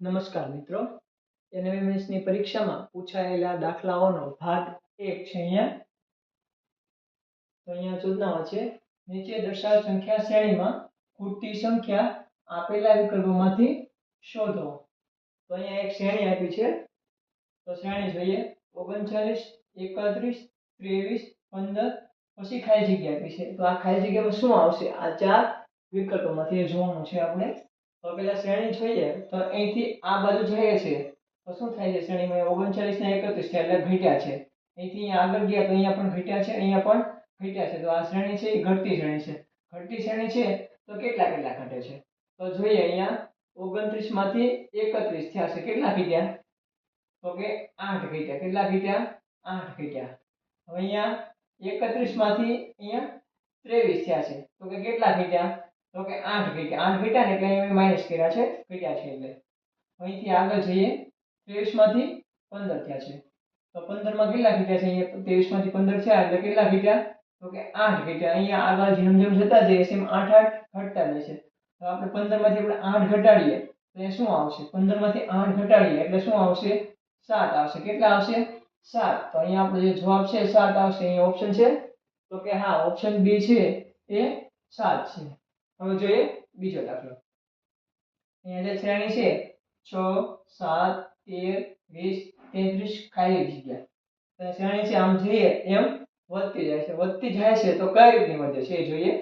નમસ્કાર મિત્રો. એનએમએમએસની પરીક્ષામાં પૂછાયેલા દાખલાઓનો ભાગ એક છે અહીંયા. તો અહીંયા સૂચનાઓ છે, નીચે દર્શાવેલ સંખ્યા શ્રેણીમાં ખૂટતી સંખ્યા આપેલા વિકલ્પોમાંથી શોધો. તો અહીંયા એક શ્રેણી આપી છે. તો શ્રેણી જોઈએ, ઓગણચાલીસ, એકત્રીસ, ત્રેવીસ, પંદર, પછી ખાલી જગ્યા આપી છે. તો આ ખાલી જગ્યામાં શું આવશે? આ ચાર વિકલ્પોમાંથી જોવાનું છે આપણે. તો પેલા શ્રેણી જોઈએ તો અહીંથી આ બાજુ જઈએ છે તો શું થાય છે શ્રેણીમાં? ઓગણચાલીસ ને એકત્રીસ છે એટલે ઘટ્યા છે. અહીંથી અહીંયા આગળ ગયા તો અહીંયા પણ ઘટ્યા છે, અહીંયા પણ ઘટ્યા છે. તો આ શ્રેણી છે, એ ઘટતી શ્રેણી છે. ઘટતી શ્રેણી છે તો કેટલા કેટલા ઘટે છે? તો જોઈએ અહીંયા ઓગણત્રીસમાંથી એકત્રીસ થયા છે. કેટલા ઘટ્યા? તો કે આઠ ઘટ્યા. કેટલા ઘટ્યા? આઠ ઘટ્યા. હવે અહીંયા એકત્રીસમાંથી અહીંયા ત્રેવીસ થયા છે. તો કે કેટલા ઘટ્યા? તો કે આઠ ઘટ્યા આઠ ઘટ્યા ને એટલે અહીંયા માઇનસ કર્યા છે, ઘટ્યા છે એટલે. અહીંથી આગળ જઈએ ત્રેવીસમાંથી પંદર થયા છે. તો પંદરમાં કેટલા ઘટ્યા છે? અહીંયા ત્રેવીસમાંથી પંદર થયા, એટલે કેટલા ઘટ્યા? તો કે આઠ ઘટ્યા. અહીંયા આગળ જેમ જેમ જતા જઈએ એમ આઠ આઠ ઘટતા જશે તો આપણે પંદરમાંથી આપણે આઠ ઘટાડીએ, તો એ શું આવશે? પંદરમાંથી આઠ ઘટાડીએ, એટલે શું આવશે? સાત આવશે. કેટલા આવશે? સાત. તો અહીંયા આપણો જે જવાબ છે, સાત આવશે. અહીંયા ઓપ્શન છે. તો કે હા ઓપ્શન બી છે, એ સાત છે. હવે જોઈએ બીજો દાખલો. અહીંયા જે શ્રેણી છે, છ, સાત, તેર, વીસ, તેત્રીસ, ખાલી જગ્યા. શ્રેણી છે, આમ જોઈએ, એમ વધતી જાય છે. વધતી જાય છે તો કઈ રીતની વધે છે જોઈએ.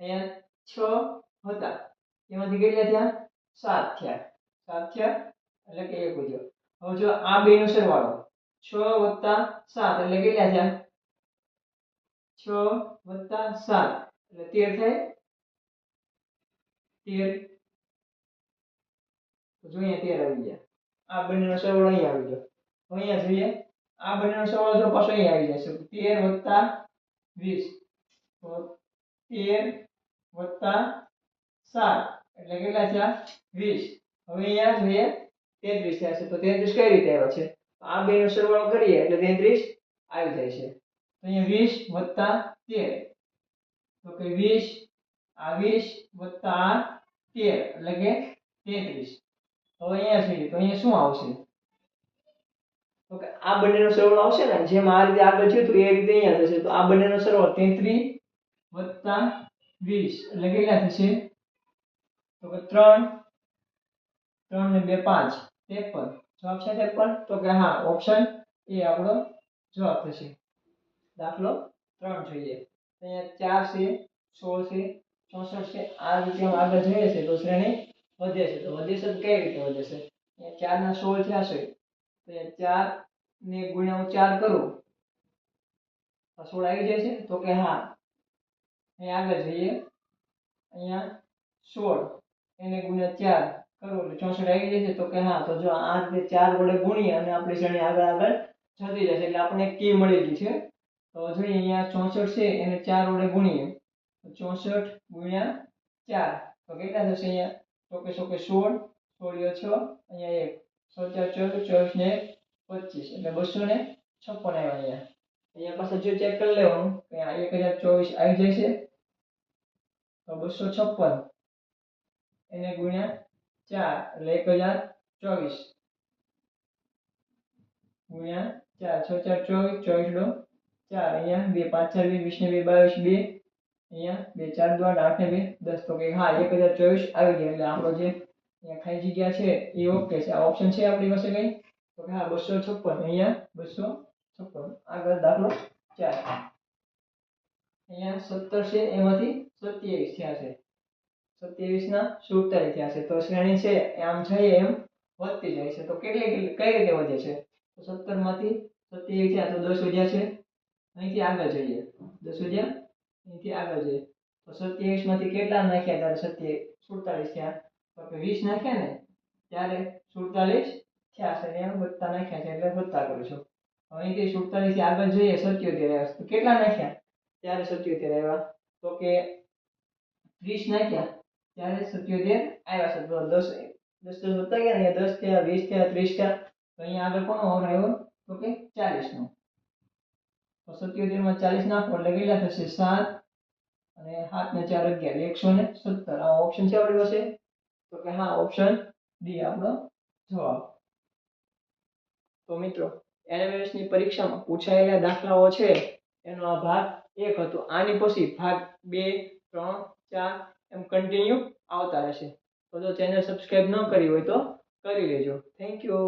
અહીંયા છ હતા. એમાંથી કેટલા થયા? સાત થયા. સાત થયા એટલે કે એક ઉજો હવે જો આ બે નો સરવાળો, છ વત્તા સાત એટલે કેટલા થયા? છ વત્તા સાત. એટલે તેર થાય તેર. જો અહીંયા તેર આવી ગયા. આ બંનેનો સરવાળો અહીં આવી ગયો. અહીંયા જોઈએ, આ બંનેનો સરવાળો જો પાછો અહીં આવી જશે તેર વત્તા વીસ. તો તેર વત્તા સાત. એટલે કેટલા છે વીસ. હવે અહીંયા જોઈએ, તેત્રીસ થયા છે. તો તેત્રીસ કઈ રીતે આવ્યા છે? આ બે નો સરવાળો કરીએ, એટલે તેત્રીસ આવી જાય છે. તો અહીંયા વીસ વત્તા તેર. તો કે વીસ આ વીસ વત્તા તેર એટલે કે તેત્રીસ. હવે અહીંયા જોઈએ તો અહીંયા શું આવશે? તો કે આ બંનેનો સરવાળો આવશે ને, જેમ આ રીતે આગળ થયું હતું, એ રીતે અહીંયા થશે. તો આ બંનેનો સરવાળો તેત્રીસ વત્તા વીસ એટલે કેટલા થશે. તો કે ત્રણ ત્રણ ને બે પાંચ. ત્રેપન. જવાબ છે ત્રેપન? તો કે હા ઓપ્શન એ આપણો જવાબ થશે. દાખલો ત્રણ જોઈએ. અહીંયા ચાર છે, સોળ છે ચોસઠ છે. આ રીતે આગળ જઈએ છે તો શ્રેણી વધે છે. તો વધે છે કઈ રીતે વધે છે? અહીંયા ચાર ના સોળ થયા છે. તો ચાર ને ગુણ્યા હું ચાર કરું. સોળ આવી જાય છે. તો કે હા. અહીંયા આગળ જઈએ. અહીંયા સોળ એને ગુણ્યા ચાર કરો. એટલે ચોસઠ આવી જાય છે. તો કે હા. તો જો આ રીતે ચાર વડે ગુણીએ અને આપણી શ્રેણી આગળ આગળ જતી જશે. એટલે આપણને કી મળી ગઈ છે. તો જોઈએ અહીંયા ચોસઠ છે. એને ચાર વડે ગુણીએ. ચોસઠ ગુણ્યા ચાર. તો કેટલા થશે અહીંયા? તો કે સો કે સોળ સોળીઓ છ, અહીંયા એક. સો ચાર ચોવીસ ચોવીસ ને પચીસ. એટલે બસો ને છપ્પન આવ્યા અહીંયા. અહીંયા પાછા જો ચેક કરી લેવાનું કે એક હજાર ચોવીસ આવી છે તો બસો છપ્પન. એને ગુણ્યા ચાર. એટલે એક હજાર ચોવીસ. ગુણ્યા ચાર. છ ચાર ચોવીસ ચોવીસ ડો ચાર. અહીંયા બે, પાંચ, ચાર, બે, વીસ ને બે, બાવીસ, બે. અહીંયા બે ચાર દ્વારા આઠ બે દસ તો કે હા, એક હજાર ચોવીસ આવી ગયા એટલે આપણો જે અહીંયા ખાલી જગ્યા છે એ ઓકે છે. આ ઓપ્શન છે આપણી પાસે કઈ? તો કે હા, બસો છપ્પન. અહીંયા બસો છપ્પન. આગળ દાખલો ચાર. અહીંયા સત્તર છે, એમાંથી સત્યાવીસ થયા છે. સત્યાવીસ ના સુડતાલીસ થયા છે. તો શ્રેણી છે, આમ જઈએ એમ વધતી જાય છે. તો કેટલી કેટલી, કઈ રીતે વધે છે? તો સત્તરમાંથી સત્યાવીસ થયા તો દસ વધ્યા છે. અહીંથી આગળ જઈએ. દસ વધ્યા અહીંથી આગળ જઈએ. તો સત્યાવીસમાંથી કેટલા નાખ્યા? ત્યારે સત્ય સુડતાલીસ થયા. તો કે વીસ નાખ્યા ને, ત્યારે સુડતાલીસ થયા છે. એમ વધતા નાખ્યા છે, એટલે વધતા કરું છું. અહીંથી સુડતાલીસથી આગળ જઈએ, સત્યોતેર આવ્યા. તો કેટલા નાખ્યા? ત્યારે સત્યોતેર આવ્યા. તો કે ત્રીસ નાખ્યા, ત્યારે સત્યોતેર આવ્યા છે. તો દસ દસ દસ વધતા ગયા ને દસ થયા, વીસ થયા, ત્રીસ થયા. તો અહીંયા આગળ કોનો ઓર આવ્યો? તો કે ચાલીસ નો તો સત્યોતેરમાં ચાલીસ નાખો એટલે કેટલા થશે સાત અને સાત ને ચાર અગિયાર. એકસો ને સત્તર. આ ઓપ્શન છે આપણી પાસે? તો કે હા ઓપ્શન ડી આપણો જવાબ. તો મિત્રો NMS ની પરીક્ષામાં પૂછાયેલા દાખલાઓ છે, એનો આ ભાગ એક હતો. આની પછી ભાગ બે, ત્રણ, ચાર એમ કન્ટિન્યુ આવતા રહેશે. તો જો ચેનલ સબસ્ક્રાઇબ ન કરી હોય તો કરી લેજો. Thank you